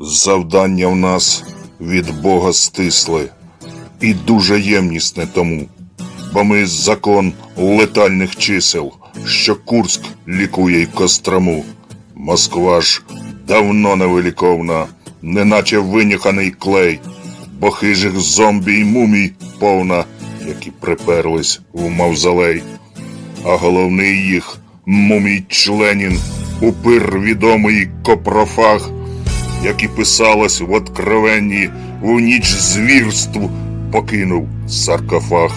Завдання в нас від Бога стисле і дуже ємнісне тому, бо ми закон летальних чисел, що Курськ лікує й Кострому. Москва ж давно невиліковна, неначе винюханий клей, бо хижих зомбі й мумій повна, які приперлись в мавзолей. А головний їх мумій членін, упир відомий копрофаг, як і писалось в откровенні, в ніч звірств покинув саркофаг.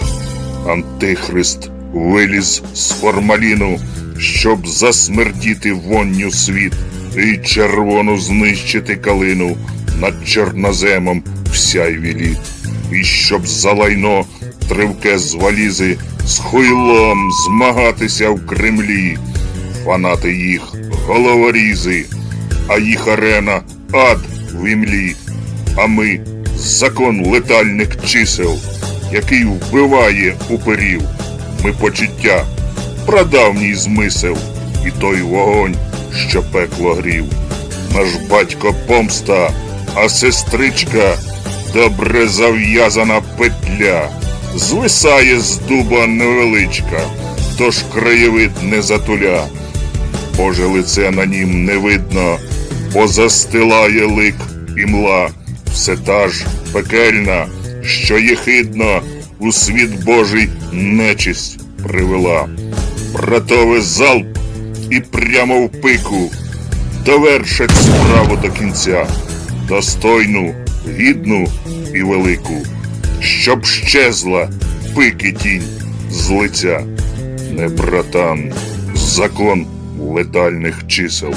Антихрист виліз з формаліну, щоб засмердіти вонню світ і червону знищити калину над чорноземом в сяйві літ. І щоб за лайно тривке з валізи з хуйлом змагатися в Кремлі. Фанати їх головорізи, а їх арена ад в імлі. А ми закон летальних чисел, який вбиває уперів. Ми почуття, прадавній змисел, і той вогонь, що пекло грів. Наш батько помста, а сестричка добре зав'язана петля. Звисає з дуба невеличка, тож краєвид не затуля. Боже лице на нім не видно, бо застилає лик і мла, все та ж пекельна, що єхидно у світ Божий нечисть привела. Братове залп і прямо в пику довершать справу до кінця, достойну, гідну і велику, щоб щезла пики тінь з лиця. Не братан, закон летальних чисел.